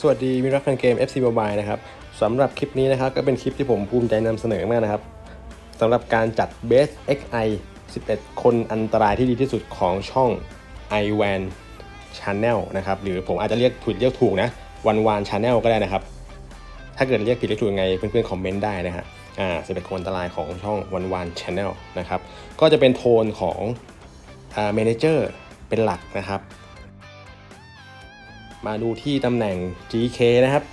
สวัสดีมิรักแฟนเกม FC Mobile นะครับสำหรับคลิปนี้นะครับก็เป็นคลิปที่ผมภูมิใจนำเสนอมากนะครับสำหรับการจัด Best XI 11 คนอันตรายที่ดีที่สุดของช่อง iWan Channel นะครับหรือผมอาจจะเรียกผิดเรียกถูกนะวันวาน Channel ก็ได้นะครับ ถ้าเกิดเรียกผิดเรียกถูกยังไงเพื่อนๆคอมเมนต์ได้นะฮะอ่า11 คนอันตรายของช่องวันวาน Channel นะครับก็จะเป็นโทนของอ่า Manager เป็นหลักนะครับ มาดูที่ตำแหน่ง GK นะครับ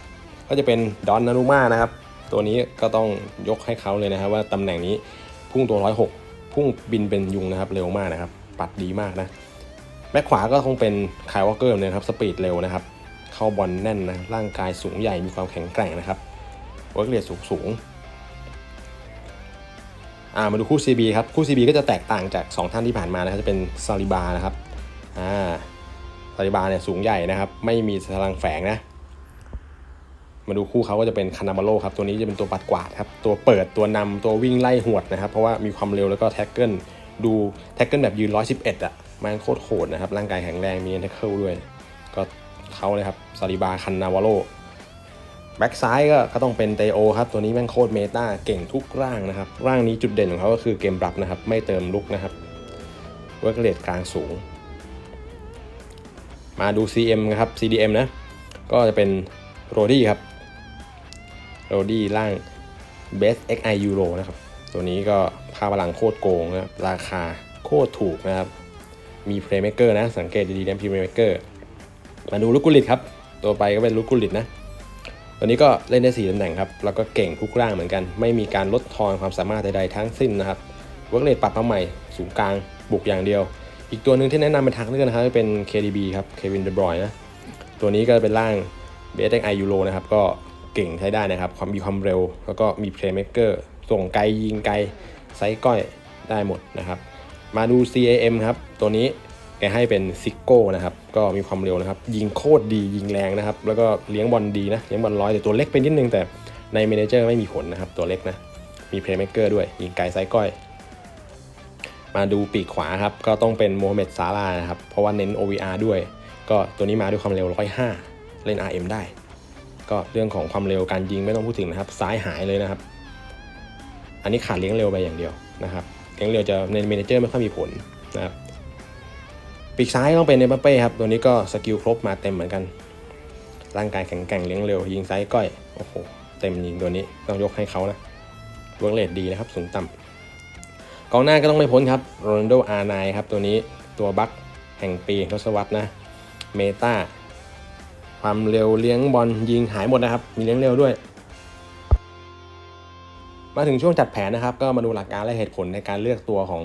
ก็จะเป็นดอนนารุมานะครับ ตัวนี้ก็ต้องยกให้เขาเลยนะครับ ว่าตำแหน่งนี้พุ่งตัว 106 พุ่งบินเป็นยุงนะครับ เร็วมากนะครับ ปัดดีมากนะ แบ็คขวาก็คงเป็นคายวอลเกอร์เลยครับ สปีดเร็วนะครับ เข้าบอลแน่นนะ ร่างกายสูงใหญ่ มีความแข็งแกร่งนะครับเวิร์กเรทสูงสูงอ่ามาดูคู่ CB ครับ คู่ CB ก็จะแตกต่างจาก 2 ท่านที่ผ่านมานะครับ จะเป็นซาลิบานะครับ อ่า ซาลิบาเนี่ยสูงใหญ่นะครับ ไม่มีพลังแฝงนะ มาดูคู่เขาก็จะเป็นคานามาโลครับ ตัวนี้จะเป็นตัวปัดกวาดครับ ตัวเปิดตัวนำตัววิ่งไล่หวดนะครับ เพราะว่ามีความเร็วแล้วก็แท็กเกิลดูแท็กเกิลแบบยืน 111 อะมันโคตรโหดนะครับ ร่างกายแข็งแรงมีแท็กเกิลด้วย ก็เขาเลยครับซาลิบาคันนาวาโลแบ็กซ้ายก็ก็ต้องเป็นเตโอครับ ตัวนี้แม่งโคตรเมตาเก่งทุกร่างนะครับ ร่างนี้จุดเด่นของเขาก็คือเกมรับนะครับ ไม่เติมลุกนะครับเวิร์กเรทกลางสูง มาดู CM นะครับ CDM นะ ก็จะเป็นโรดี้ครับ โรดี้ร่าง Best XI Euro นะครับ ตัวนี้ก็ค่าพลังโคตรโกงนะครับ ราคาโคตรถูกนะครับ มี Playmaker นะ สังเกตดีๆนะ Playmaker มาดูลูกกุลิตครับ ตัวไปก็เป็นลูกกุลิตนะตัวนี้ก็เล่นได้4ตำแหน่งครับ แล้วก็เก่งทุกร่างเหมือนกัน ไม่มีการลดทอนความสามารถใดๆทั้งสิ้นนะครับ เวิร์กเลทปรับมาใหม่ สูงกลาง บุกอย่างเดียว อีกตัวหนึ่งที่แนะนำเป็นทางเลือกนะครับเป็น KDB ครับเควินเดบรอยนะตัวนี้ก็เป็นร่าง b s x i Euro นะครับก็เก่งใช้ได้นะครับความมีความเร็ว แล้วก็มี Playmaker ส่งไกลยิงไกลไซส์ก้อยได้หมดนะครับ มาดู CAM ครับ ตัวนี้แกให้เป็นซิกโก้นะครับก็มีความเร็วนะครับ ยิงโคตรดียิงแรงนะครับ แล้วก็เลี้ยงบอลดีนะเลี้ยงบอลร้อยแต่ตัวเล็กไปนิดนึงแต่ในเมนเจอร์ไม่มีผลนะครับ ตัวเล็กนะมี Playmaker ด้วยยิงไกลไซส์ก้อย มาดูปีกขวาครับก็ต้องเป็นโมฮัมเหม็ดซาลานะครับเพราะว่าเน้น OVR ด้วย ก็ตัวนี้มาด้วยความเร็ว 105 เล่น RM ได้ ก็เรื่องของความเร็วการยิงไม่ต้องพูดถึงนะครับ ซ้ายหายเลยนะครับ อันนี้ขาดเลี้ยงเร็วไปอย่างเดียวนะครับเลี้ยงเร็วจะในเมนเจอร์ไม่ค่อยมีผลนะครับปีกซ้ายต้องเป็นเนปเป้ครับตัวนี้ก็สกิลครบมาเต็มเหมือนกัน ร่างกายแข็งแกร่งเลี้ยงเร็ว ยิงไซส์ก้อยโอ้โหเต็มยิงตัวนี้ต้องยกให้เขานะเวิร์กเลทดีนะครับสูงต่ำ กองหน้าก็ต้องไม่พ้นครับโรนัลโดอาร์ไนครับตัวนี้ตัวบัคแห่งปีทศวรรษนะเมตาความเร็วเลี้ยงบอลยิงหายหมดนะครับ มีเลี้ยงเร็วด้วย มาถึงช่วงจัดแผนนะครับ ก็มาดูหลักการและเหตุผลในการเลือกตัวของ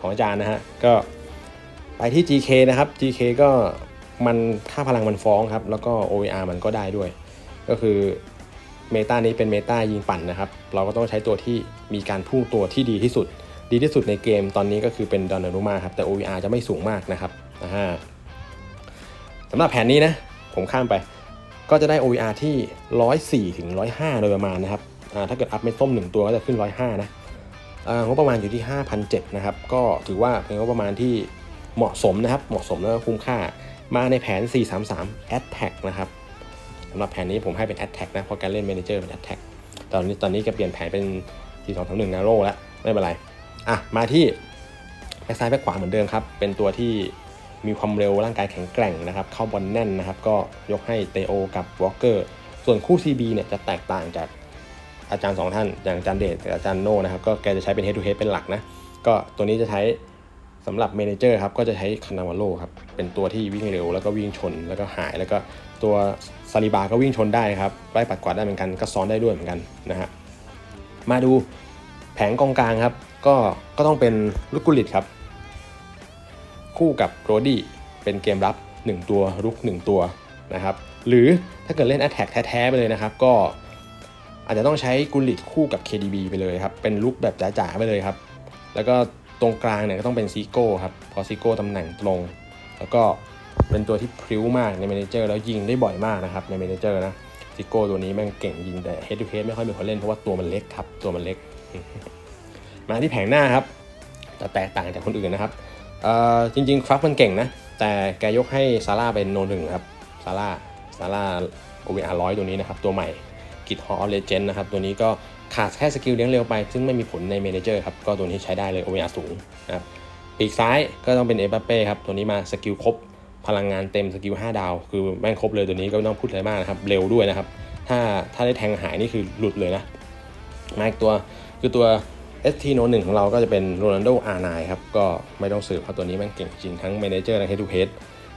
ของอาจารย์นะฮะก็ไปที่ GK นะครับ GK ก็มันค่าพลังมันฟ้องครับ แล้วก็ OVR มันก็ได้ด้วย ก็คือ เมตานี้เป็นเมตายิงปั่นนะครับ เราก็ต้องใช้ตัวที่มีการพุ่งตัวที่ดีที่สุด ดีที่สุดในเกมตอนนี้ก็คือเป็นดอนนารุมาครับแต่ OVR จะไม่สูงมากนะครับนะฮะสำหรับแผนนี้นะ ผมข้ามไป ก็จะได้ OVR ที่ 104ถึง105 โดยประมาณนะครับถ้าเกิดอัพเม็ดส้ม 1 ตัวก็จะขึ้น 105 นะงบประมาณอยู่ที่ 5,007นะครับ ก็ถือว่าเป็นงบประมาณที่เหมาะสมนะครับ เหมาะสมแล้วก็คุ้มค่า มาในแผน 433 Attack นะครับำหรับแผนนี้ผมให้เป็น Attack นะเพราะการเล่น Manager เป็น Attack ตอนนี้ตอนนี้ก็เปลี่ยนแผนเป็น4 2 3 1นาโร่แล้วไม่เป็นไรอะมาที่แบ็กซ้ายแบ็กขวาเหมือนเดิมครับ เป็นตัวที่มีความเร็วร่างกายแข็งแกร่งนะครับ เข้าบอลแน่นนะครับ ก็ยกให้เตโอกับวอลเกอร์ส่วนคู่ CB เนี่ยจะแตกต่างจากอาจารย์สองท่าน อย่างอาจารย์เดชกับอาจารย์โน่นะครับ ก็แกจะใช้เป็น head to head เป็นหลักนะ ก็ตัวนี้จะใช้ สำหรับเมนเจอร์ครับก็จะใช้คานาวาโลครับเป็นตัวที่วิ่งเร็วแล้วก็วิ่งชนแล้วก็หาย แล้วก็ตัวซาลิบาก็วิ่งชนได้ครับไล่ปัดกวาดได้เหมือนกันก็ซ้อนได้ด้วยเหมือนกันนะฮะมาดูแผงกองกลางครับ ก็ก็ต้องเป็นลูกกุลิตครับ คู่กับโรดี้เป็นเกมรับ 1 ตัวรุก 1 ตัวนะครับหรือถ้าเกิดเล่น Attack แท้ๆไปเลยนะครับ ก็อาจจะต้องใช้กุลิตคู่กับ KDB ไปเลยครับเป็นลุกแบบจ๋าๆไปเลยครับ แล้วก็ ตรงกลางเนี่ยก็ต้องเป็นซีโก้ครับเพราะซีโก้ตำแหน่งตรง แล้วก็เป็นตัวที่พริ้วมากในเมนเจอร์แล้วยิงได้บ่อยมากนะครับในเมนเจอร์นะซิโก้ตัวนี้แม่งเก่งยิงแต่เฮด to head ไม่ค่อยมีคนเล่นเพราะว่าตัวมันเล็กครับตัวมันเล็ก มาที่แผงหน้าครับจะแตกต่างจากคนอื่นนะครับจริงๆครับมันเก่งนะ แต่แกยกให้ซาร่าเป็นโนหนึ่งครับซาร่าซาร่า OVR 100ตัวนี้นะครับตัวใหม่กิทฮอลเลเจนนะครับตัวนี้ก็ ขาดแค่สกิลเลี้ยงเร็วไป ซึ่งไม่มีผลในเมนเจอร์ครับ ก็ตัวนี้ใช้ได้เลย OVR สูงนะครับปีกซ้ายก็ต้องเป็นเอ b ปเป้ครับ ตัวนี้มาสกิลครบ พลังงานเต็มสกิล5ดาว คือแม่งครบเลยตัวนี้ก็ไม่ต้องพูดอะไรมากนะครับ เร็วด้วยนะครับ ถ้าถ้าได้แทงหายนี่คือหลุดเลยนะ มาอีกตัวคือตัว ST No 1ของเราก็จะเป็นโรนัลโด R9 ครับ ก็ไม่ต้องสืบเพราะตัวนี้แม่งเก่งจริงทั้งเมนเจอร์และ Head to Head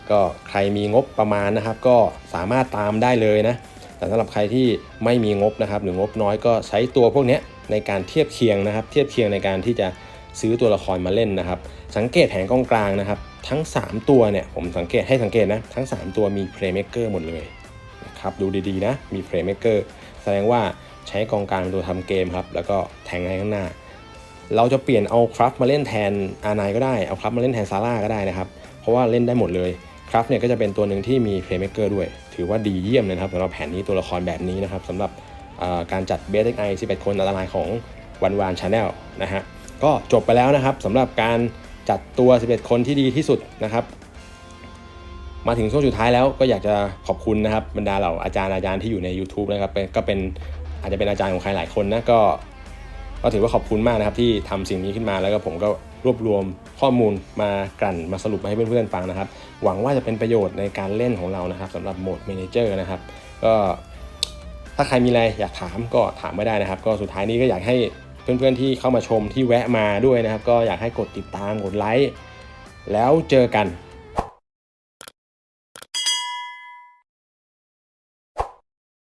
ก็ใครมีงบประมาณนะครับ ก็สามารถตามได้เลยนะ แต่สำหรับใครที่ไม่มีงบนะครับหรืองบน้อยก็ใช้ตัวพวกนี้ในการเทียบเคียงนะครับ เทียบเคียงในการที่จะซื้อตัวละครมาเล่นนะครับ สังเกตแผงกองกลางนะครับ ทั้ง 3 ตัวเนี่ยผมสังเกตให้สังเกตนะทั้ง 3 ตัวมี Playmaker หมดเลยนะครับดูดีๆนะมี Playmaker แสดงว่าใช้กองกลางตัวทำเกมครับแล้วก็แทงให้ข้างหน้า เราจะเปลี่ยนเอาคราฟมาเล่นแทนอาร์ไนก็ได้เอาคราฟมาเล่นแทนซาร่าก็ได้นะครับ เพราะว่าเล่นได้หมดเลยคราฟเนี่ยก็จะเป็นตัวหนึ่งที่มีเพลย์เม k เกอร์ด้วย ถือว่าดีเยี่ยมเลยนะครับสำหรับแผนนี้ตัวละครแบบนี้นะครับสำหรับการจัดเบสไอ11 คนอันตรายของวันวานชาแนลนะฮะก็จบไปแล้วนะครับสำหรับการจัดตัว 11 คนที่ดีที่สุดนะครับ มาถึงช่วงสุดท้ายแล้วก็อยากจะขอบคุณนะครับบรรดาเหล่าอาจารย์อาจารย์ที่อยู่ใน YouTube นะครับก็เป็นอาจจะเป็นอาจารย์ของใครหลายคนนะก็ ก็ถือว่าขอบคุณมากนะครับที่ทำสิ่งนี้ขึ้นมาแล้วก็ผมก็รวบรวมข้อมูลมากลั่นมาสรุปมาให้เพื่อนๆฟังนะครับ หวังว่าจะเป็นประโยชน์ในการเล่นของเรานะครับสำหรับโหมด Manager นะครับก็ถ้าใครมีอะไรอยากถามก็ถามไม่ได้นะครับ ก็สุดท้ายนี้ก็อยากให้เพื่อนๆที่เข้ามาชมที่แวะมาด้วยนะครับ ก็อยากให้กดติดตามกดไลค์แล้วเจอกัน